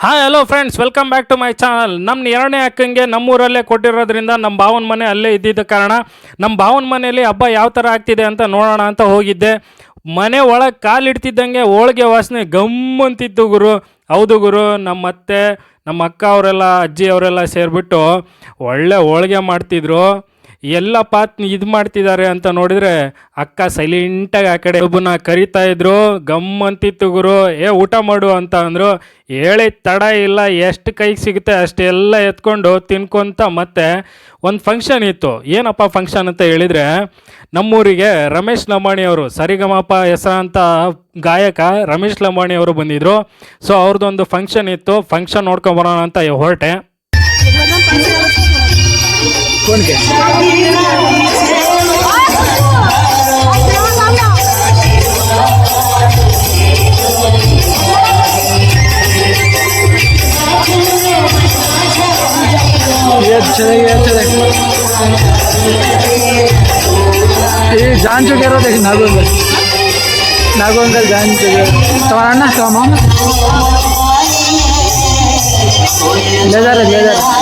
Hi hello friends welcome back to my channel ನಮ್ಮ ಎರಡನೇ ಅಕ್ಕಂಗೆ ನಮ್ಮೂರಲ್ಲೇ ಕೊಟ್ಟಿರೋದ್ರಿಂದ ನಮ್ಮ ಭಾವನ ಮನೆ ಅಲ್ಲೇ ಇದ್ದಿದ್ದ ಕಾರಣ ನಮ್ಮ ಭಾವನ ಮನೆಯಲ್ಲಿ ಹಬ್ಬ ಯಾವ ಥರ ಆಗ್ತಿದೆ ಅಂತ ನೋಡೋಣ ಅಂತ ಹೋಗಿದ್ದೆ. ಮನೆ ಒಳಗೆ ಕಾಲಿಡ್ತಿದ್ದಂಗೆ ಹೋಳಿಗೆ ವಾಸನೆ ಗಮ್ ಅಂತಿತ್ತು ಗುರು. ಹೌದು ಗುರು ನಮ್ಮ ಅತ್ತೆ ನಮ್ಮ ಅಕ್ಕ ಅವರೆಲ್ಲ, ಅಜ್ಜಿ ಅವರೆಲ್ಲ ಸೇರಿಬಿಟ್ಟು ಒಳ್ಳೆ ಹೋಳಿಗೆ ಮಾಡ್ತಿದ್ರು. ಎಲ್ಲಪ್ಪ ಇದು ಮಾಡ್ತಿದ್ದಾರೆ ಅಂತ ನೋಡಿದ್ರೆ ಅಕ್ಕ ಸೈಲೆಂಟಾಗಿ ಆ ಕಡೆ ಒಬ್ಬನ ಕರಿತಾ ಇದ್ರು, ಗಮ್ ಅಂತಿತ್ತು ಗುರು, ಏ, ಊಟ ಮಾಡು ಅಂತ ಅಂದರು. ಹೇಳಿ, ತಡ ಇಲ್ಲ, ಎಷ್ಟು ಕೈಗೆ ಸಿಗುತ್ತೆ ಅಷ್ಟೆಲ್ಲ ಎತ್ಕೊಂಡು ತಿನ್ಕೊಂತ ಮತ್ತೆ ಒಂದು ಫಂಕ್ಷನ್ ಇತ್ತು. ಏನಪ್ಪ ಫಂಕ್ಷನ್ ಅಂತ ಹೇಳಿದರೆ, ನಮ್ಮೂರಿಗೆ ರಮೇಶ್ ಲಂಬಾಣಿ ಅವರು, ಸರಿಗಮಪ ಹೆಸರಂತ ಗಾಯಕ ರಮೇಶ್ ಲಂಬಾಣಿ ಅವರು ಬಂದಿದ್ರು. ಸೊ ಅವ್ರದ್ದೊಂದು ಫಂಕ್ಷನ್ ಇತ್ತು. ಫಂಕ್ಷನ್ ನೋಡ್ಕೊಂಬರೋಣ ಅಂತ ಹೊರಟೆ. कौन के अच्छा अच्छा ये जान चुके रहो देख नागो अंकल। नागो अंकल जान चुके तुम्हारा अन्ना तुम्हारा मामा? ले जा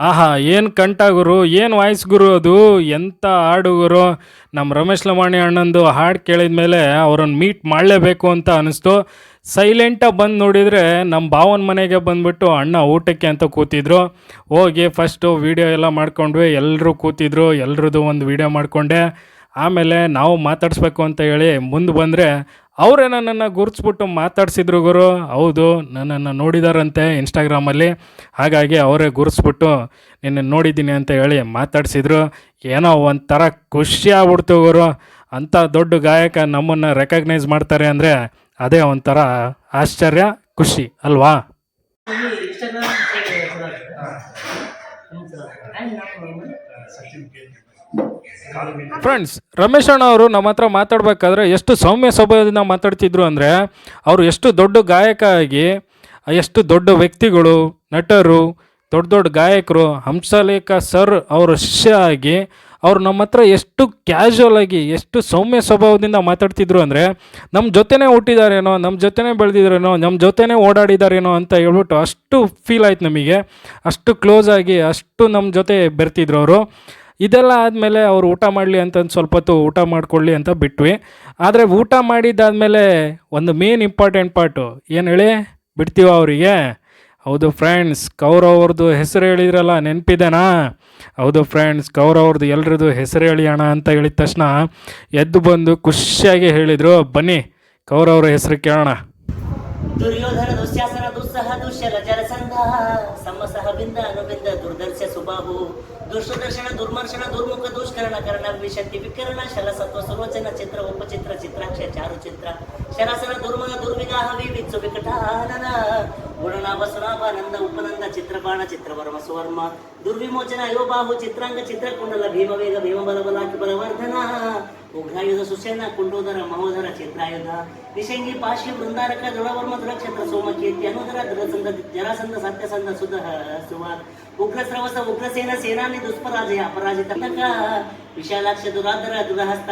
ಆಹಾ, ಏನು ಕಂಠ ಗುರು, ಏನು ವಾಯ್ಸ್ ಗುರು ಅದು? ಎಂಥ ಹಾಡು ಗುರು? ನಮ್ಮ ರಮೇಶ್ ಲಮಾಣಿ ಅಣ್ಣಂದು ಹಾಡು ಕೇಳಿದ ಮೇಲೆ ಅವ್ರನ್ನ ಮೀಟ್ ಮಾಡಲೇಬೇಕು ಅಂತ ಅನ್ನಿಸ್ತು ಸೈಲೆಂಟಾಗಿ ಬಂದು ನೋಡಿದರೆ ನಮ್ಮ ಭಾವನ ಮನೆಗೆ ಬಂದುಬಿಟ್ಟು ಅಣ್ಣ ಊಟಕ್ಕೆ ಅಂತ ಕೂತಿದ್ರು. ಹೋಗಿ ಫಸ್ಟು ವೀಡಿಯೋ ಎಲ್ಲ ಮಾಡ್ಕೊಂಡ್ವಿ ಎಲ್ಲರೂ ಕೂತಿದ್ರು, ಎಲ್ರದ್ದು ಒಂದು ವೀಡಿಯೋ ಮಾಡಿಕೊಂಡೆ. ಆಮೇಲೆ ನಾವು ಮಾತಾಡಿಸ್ಬೇಕು ಅಂತ ಹೇಳಿ ಮುಂದೆ ಬಂದರೆ ಅವರೇ ನನ್ನನ್ನು ಗುರುತಿಸ್ಬಿಟ್ಟು ಮಾತಾಡ್ಸಿದ್ರು ಗುರು. ಹೌದು, ನನ್ನನ್ನು ನೋಡಿದಾರಂತೆ ಇನ್ಸ್ಟಾಗ್ರಾಮಲ್ಲಿ ಹಾಗಾಗಿ ಅವರೇ ಗುರುತಿಸ್ಬಿಟ್ಟು ನಿನ್ನ ನೋಡಿದ್ದೀನಿ ಅಂತ ಹೇಳಿ ಮಾತಾಡಿಸಿದ್ರು. ಏನೋ ಒಂಥರ ಖುಷಿ ಆಗ್ಬಿಡ್ತು ಗುರು. ಅಂಥ ದೊಡ್ಡ ಗಾಯಕ ನಮ್ಮನ್ನು ರೆಕಗ್ನೈಸ್ ಮಾಡ್ತಾರೆ ಅಂದರೆ ಅದೇ ಒಂಥರ ಆಶ್ಚರ್ಯ, ಖುಷಿ, ಅಲ್ವಾ? ಫ್ರೆಂಡ್ಸ್ ರಮೇಶ್ ಅಣ್ಣ ಅವರು ನಮ್ಮ ಹತ್ರ ಮಾತಾಡ್ಬೇಕಾದ್ರೆ ಎಷ್ಟು ಸೌಮ್ಯ ಸ್ವಭಾವದಿಂದ ಮಾತಾಡ್ತಿದ್ರು ಅಂದರೆ ಅವರು ಎಷ್ಟು ದೊಡ್ಡ ಗಾಯಕ ಆಗಿ, ಎಷ್ಟು ದೊಡ್ಡ ವ್ಯಕ್ತಿಗಳು, ನಟರು, ದೊಡ್ಡ ದೊಡ್ಡ ಗಾಯಕರು, ಹಂಸಲೇಖ ಸರ್ ಅವರ ಶಿಷ್ಯ ಆಗಿ ಅವರು ನಮ್ಮ ಹತ್ರ ಎಷ್ಟು ಕ್ಯಾಶುವಲ್ ಆಗಿ, ಎಷ್ಟು ಸೌಮ್ಯ ಸ್ವಭಾವದಿಂದ ಮಾತಾಡ್ತಿದ್ರು ಅಂದರೆ ನಮ್ಮ ಜೊತೆನೇ ಹುಟ್ಟಿದಾರೇನೋ ನಮ್ಮ ಜೊತೆನೇ ಬೆಳೆದಿದ್ದಾರೇನೋ ನಮ್ಮ ಜೊತೆನೇ ಓಡಾಡಿದಾರೇನೋ ಅಂತ ಹೇಳ್ಬಿಟ್ಟು ಅಷ್ಟು ಫೀಲ್ ಆಯ್ತು ನಮಗೆ. ಅಷ್ಟು ಕ್ಲೋಸ್ ಆಗಿ ಅಷ್ಟು ನಮ್ಮ ಜೊತೆ ಬೆರ್ತಿದ್ರು ಅವರು. ಇದೆಲ್ಲ ಆದಮೇಲೆ ಅವ್ರು ಊಟ ಮಾಡಲಿ ಅಂತಂದು ಸ್ವಲ್ಪ ಹೊತ್ತು ಊಟ ಮಾಡ್ಕೊಳ್ಳಿ ಅಂತ ಬಿಟ್ವಿ. ಆದರೆ ಊಟ ಮಾಡಿದ್ದಾದಮೇಲೆ ಒಂದು ಮೇನ್ ಇಂಪಾರ್ಟೆಂಟ್ ಪಾರ್ಟು ಏನು ಹೇಳಿ? ಬಿಡ್ತೀವ ಅವರಿಗೆ? ಹೌದು ಫ್ರೆಂಡ್ಸ್ ಕೌರವ್ರದ್ದು ಹೆಸರು ಹೇಳಿದ್ರಲ್ಲ, ನೆನಪಿದೆನಾ? ಹೌದು ಫ್ರೆಂಡ್ಸ್ ಕೌರವ್ರದ್ದು ಎಲ್ರದ್ದು ಹೆಸರು ಹೇಳಿ ಅಣ್ಣ ಅಂತ ಹೇಳಿದ ತಕ್ಷಣ ಎದ್ದು ಬಂದು ಖುಷಿಯಾಗಿ ಹೇಳಿದರು, ಬನ್ನಿ ಕೌರವ್ರ ಹೆಸರು ಕೇಳೋಣ. ದುರ್ಯೋಧನ ದುಶ್ಯಾಸನ ದುಸ್ಸಹ ದುಶ್ಯಲ ಜಲಸಂಧ ಸಮಸಹ ಬಿಂದ ಅನುಬಿಂದ ದುರ್ದರ್ಶ ಸುಬಾಹು दुष्टदर्शन दुर्मर्शन दुर्मुख दुष्करण करण करणा विकरण विकरणा शलसत्व सर्वचन चित्र उपचित्र चित्राक्ष चारु चित्र शरासन दुर्मग दुर्विगा हवी विच विकटानन. गुणना वसनापानंद उपनंद चित्रपाण चित्रवर्म सुवर्म. दुर्विमोचन योबाहु चित्रांग चित्रकुंडल भीमवेग भीमबलबलाकि बलवर्धना. ఉఘ్రాయుధ సుసేన కుండోదర మహోదర చిత్రాయుధ నిశంగి పాశ్య బృందారక దృఢవర్మ క్షేత్ర సోమకీర్తి అనుదర దృఢసంద జరాసంద సత్యసంద సుధ సువా ఉగ్రస్రవస ఉగ్రసేన సేనాని దుష్పరాజయ అపరాజిత విశాలాక్ష దురాధర దురహస్త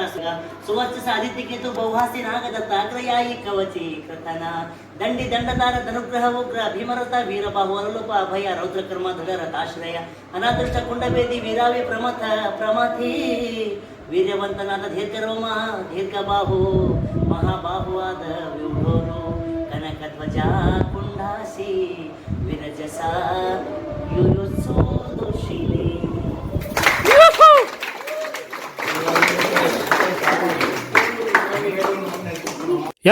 సువర్చస అదితికేతు బౌహాసి నాగదత్త అగ్రయాయి కవచి కథన దండి దండదార ధనుగ్రహ ఉగ్ర భీమరత వీరబాహు అనులోప అభయ రౌద్రకర్మ ధుడరతాశ్రయ అనాదృష్ట కుండవేది వీరావి ప్రమథ ప్రమథీ ವೀರ್ಯವಂತನಾದ ದೀರ್ಘರೋಮ, ದೀರ್ಘಬಾಹು, ಮಹಾಬಾಹುವಾದ ವ್ಯೂಢೋರು ಕನಕಧ್ವಜ ಕುಂಡಾಸಿ, ವಿರಜಸ ಯುಯುತ್ಸೋದು ಶಿಲೆ.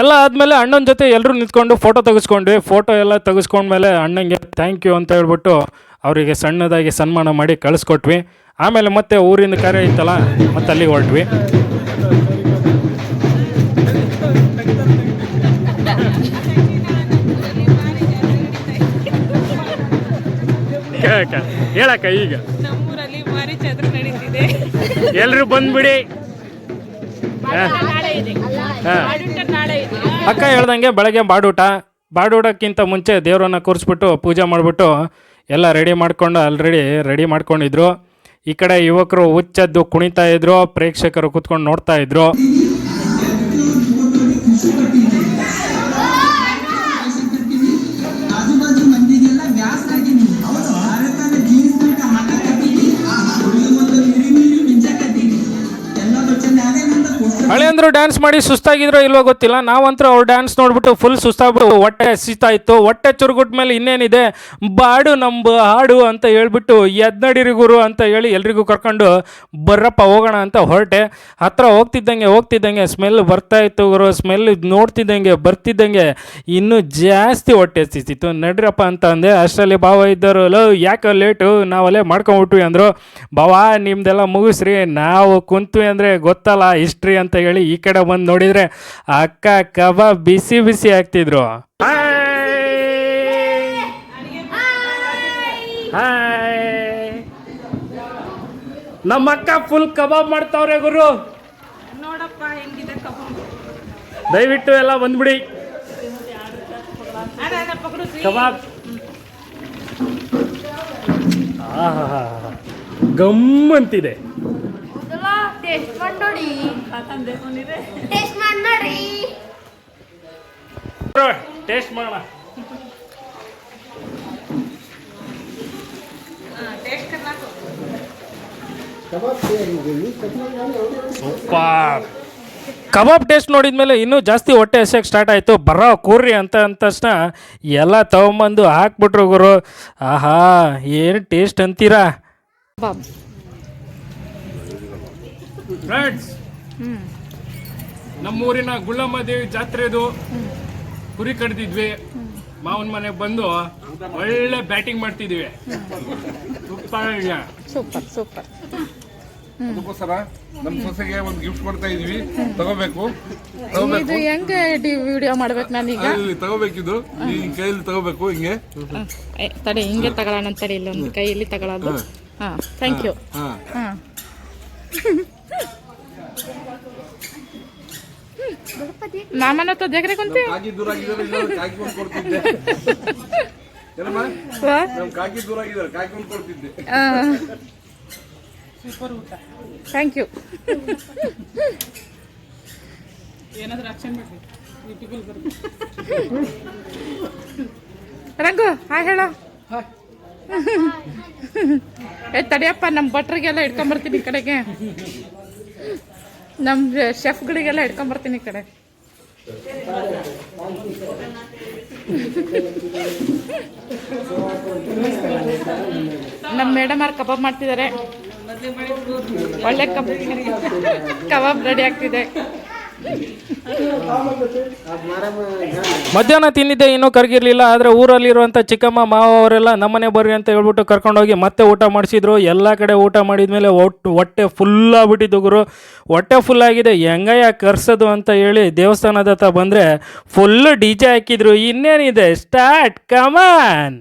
ಎಲ್ಲ ಆದಮೇಲೆ ಅಣ್ಣನ ಜೊತೆ ಎಲ್ಲರೂ ನಿಂತ್ಕೊಂಡು ಫೋಟೋ ತೆಗೆಸ್ಕೊಂಡ್ವಿ. ಫೋಟೋ ಎಲ್ಲ ತೆಗೆಸ್ಕೊಂಡ್ಮೇಲೆ ಅಣ್ಣಂಗೆ ಥ್ಯಾಂಕ್ ಯು ಅಂತ ಹೇಳ್ಬಿಟ್ಟು ಅವರಿಗೆ ಸಣ್ಣದಾಗಿ ಸನ್ಮಾನ ಮಾಡಿ ಕಳಿಸ್ಕೊಟ್ವಿ. ಆಮೇಲೆ ಮತ್ತೆ ಊರಿಂದ ಕಾರ್ಯ ಇತ್ತಲ್ಲ ಮತ್ತೆ ಅಲ್ಲಿಗೆ ಹೊರಟ್ವಿ. ಹೇಳಕ್ಕ ಈಗ. ಎಲ್ರು ಬಂದ್ಬಿಡಿ. ಹಾ. ನಾಳೆ ಇದೆ. ಹಾ. ನಾಳೆ ಇದೆ. ಅಕ್ಕ ಹೇಳ್ದಂಗೆ ಬೆಳಗ್ಗೆ ಬಾಡೂಟ. ಬಾಡೂಟಕ್ಕಿಂತ ಮುಂಚೆ ದೇವರನ್ನ ಕೂರಿಸ್ಬಿಟ್ಟು ಪೂಜೆ ಮಾಡಿಬಿಟ್ಟು ಎಲ್ಲ ರೆಡಿ ಮಾಡ್ಕೊಂಡು ಆಲ್ರೆಡಿ ರೆಡಿ ಮಾಡ್ಕೊಂಡಿದ್ರು. ಈ ಕಡೆ ಯುವಕರು ಹುಚ್ಚದ್ದು ಕುಣಿತಾ ಇದ್ರು ಪ್ರೇಕ್ಷಕರು ಕುತ್ಕೊಂಡು ನೋಡ್ತಾ ಇದ್ರು. ಹಳೆಯಂದ್ರು ಡ್ಯಾನ್ಸ್ ಮಾಡಿ ಸುಸ್ತಾಗಿದ್ರೋ ಇಲ್ವೋ ಗೊತ್ತಿಲ್ಲ. ನಾವಂತೂ ಅವ್ರು ಡ್ಯಾನ್ಸ್ ನೋಡ್ಬಿಟ್ಟು ಫುಲ್ ಸುಸ್ತಾಗ್ಬಿಟ್ಟು ಹೊಟ್ಟೆ ಸೀತಾ ಇತ್ತು. ಹೊಟ್ಟೆ ಚುರುಗುಟ್ ಮೇಲೆ ಇನ್ನೇನಿದೆ? ಬಾಡು ನಂಬ, ಹಾಡು ಅಂತ ಹೇಳ್ಬಿಟ್ಟು ಎದ್ನಡಿರಿ ಗುರು ಅಂತ ಹೇಳಿ ಎಲ್ರಿಗೂ ಕರ್ಕೊಂಡು ಬರ್ರಪ್ಪ ಹೋಗೋಣ ಅಂತ ಹೊರಟೆ. ಹತ್ರ ಹೋಗ್ತಿದ್ದಂಗೆ ಹೋಗ್ತಿದ್ದಂಗೆ ಸ್ಮೆಲ್ ಬರ್ತಾ ಇತ್ತು ಗುರು. ಸ್ಮೆಲ್ ನೋಡ್ತಿದ್ದಂಗೆ, ಬರ್ತಿದ್ದಂಗೆ ಇನ್ನೂ ಜಾಸ್ತಿ ಹೊಟ್ಟೆ ಹಸಿತಿತ್ತು. ನಡ್ರಪ್ಪ ಅಂತ ಅಂದೆ, ಅಷ್ಟರಲ್ಲಿ ಭಾವ ಇದ್ದರು, ಲೋ, ಯಾಕೆ ಲೇಟು ನಾವಲ್ಲೇ ಮಾಡ್ಕೊಂಬಿಟ್ವಿ ಅಂದರು. ಭಾವ, ನಿಮ್ದೆಲ್ಲ ಮುಗಿಸ್ರಿ. ನಾವು ಕುಂತ್ವಿ ಅಂದರೆ ಗೊತ್ತಲ್ಲ ಹಿಸ್ಟ್ರಿ ಅಂತ ಹೇಳಿ ಕಡೆ ಬಂದು ನೋಡಿದ್ರೆ ಅಕ್ಕ ಕಬಾಬ್ ಬಿಸಿ ಬಿಸಿ ಆಗ್ತಿದ್ರು. ನಮ್ಮ ಅಕ್ಕ ಫುಲ್ ಕಬಾಬ್ ಮಾಡ್ತಾವ್ರೆ ಗುರು. ನೋಡಪ್ಪ ಹೆಂಗಿದೆ ದಯವಿಟ್ಟು ಎಲ್ಲ ಬಂದ್ಬಿಡಿ. ಕಬಾಬ್. ಗಮ್ ಅಂತಿದೆ. ಟೇಸ್ಟ್ ಮಾಡಿ ನೋಡಿ. ಟೇಸ್ಟ್ ಮಾಡಿ ನೋಡಿ ಟೇಸ್ಟ್ ಮಾಡೋಣ ಸೂಪರ್. ಕಬಾಬ್ ಟೇಸ್ಟ್ ನೋಡಿದ್ಮೇಲೆ ಇನ್ನೂ ಜಾಸ್ತಿ ಹೊಟ್ಟೆ ಹಸಿಯಕ್ಕೆ ಸ್ಟಾರ್ಟ್ ಆಯಿತು. ಬರೋ ಕೂರ್ರಿ ಅಂತ ಅಂದ ತಕ್ಷಣ ಎಲ್ಲ ತಗೊಂಬಂದು ಹಾಕ್ಬಿಟ್ರು ಗುರು. ಆಹಾ ಏನು ಟೇಸ್ಟ್ ಅಂತೀರಾ? ಫ್ರೆಂಡ್ಸ್ ನಮ್ಮೂರಿನ ಗುಳ್ಳಮ್ಮ ದೇವಿ ಜಾತ್ರೆದು ಕುರಿ ಕಡ್ದಿದ್ವಿ. ಮಾವನ ಮನೆಗೆ ಬಂದು ಒಳ್ಳೆ ಬ್ಯಾಟಿಂಗ್ ಮಾಡ್ತಿದ್ವಿ. ಸೂಪರ್. Super super. ಅದಕ್ಕೋಸ್ಕರ ನಮ್ಮ ಸೊಸೆಗೆ ಒಂದು ಗಿಫ್ಟ್ ಕೊಡ್ತಾ ಇದೀವಿ. ತಗೋಬೇಕು. ಇದು ಹೆಂಗೆ ವಿಡಿಯೋ ಮಾಡ್ಬೇಕು ನಾನೀಗ ತಗೋಬೇಕಿದು. ಈ ಕೈಯಲ್ಲಿ ತಗೋಬೇಕು ಹಿಂಗೆ. ಏ, ತಡಿ ಹಿಂಗೆ ತಗೊಳ್ಳೋಣ ಇಲ್ಲ ಇಲ್ಲೊಂದು ಕೈಯಲ್ಲಿ ತಗೊಳ್ಳೋದು ಹಾಂ. ಥ್ಯಾಂಕ್ ಯು ಹಾ. ನಮ್ಮನ್ನ ಹತ್ರ ದೇಗ್ರೆ ಕುಂತಿ? ಸೂಪರ್ ಊಟ. ಥ್ಯಾಂಕ್ ಯು ಏನಾದರೂ ಆಕ್ಷನ್ ರಂಗು ಹಾಯ್ ಹೇಳ. ತಡಿಯಪ್ಪ ನಮ್ಮ ಭಟ್ರಿಗೆಲ್ಲ ಇಟ್ಕೊಂಬರ್ತೀನಿ ಈ ಕಡೆಗೆ. ನಮ್ಮ ಶೆಫ್ಗಳಿಗೆಲ್ಲ ಹಿಡ್ಕೊಂಬರ್ತೀನಿ ಈ ಕಡೆ. ನಮ್ಮ ಮೇಡಮ್ ಅವ್ರು ಕಬಾಬ್ ಮಾಡ್ತಿದ್ದಾರೆ. ಒಳ್ಳೆ ಕಬಾಬ್ ಕಬಾಬ್ ರೆಡಿ ಆಗ್ತಿದೆ. ಮಧ್ಯಾಹ್ನ ತಿಂದಿದ್ದೆ, ಇನ್ನೂ ಕರ್ಗಿರ್ಲಿಲ್ಲ. ಆದರೆ ಊರಲ್ಲಿರುವಂಥ ಚಿಕ್ಕಮ್ಮ, ಮಾವ ಅವರೆಲ್ಲ ನಮ್ಮನೆ ಬರ್ರಿ ಅಂತ ಹೇಳ್ಬಿಟ್ಟು ಕರ್ಕೊಂಡೋಗಿ ಮತ್ತೆ ಊಟ ಮಾಡಿಸಿದ್ರು. ಎಲ್ಲ ಕಡೆ ಊಟ ಮಾಡಿದ್ಮೇಲೆ ಒಟ್ಟು ಹೊಟ್ಟೆ ಫುಲ್ ಆಗ್ಬಿಟ್ಟಿದ್ದು ಗುರು. ಹೊಟ್ಟೆ ಫುಲ್ ಆಗಿದೆ. ಹೆಂಗಯ್ಯ ಕರ್ಸೋದು ಅಂತ ಹೇಳಿ ದೇವಸ್ಥಾನದ ಹತ್ರ ಬಂದರೆ ಫುಲ್ ಡಿ ಜೆ ಹಾಕಿದ್ರು. ಇನ್ನೇನಿದೆ? ಸ್ಟಾರ್ಟ್ ಕಮಾನ್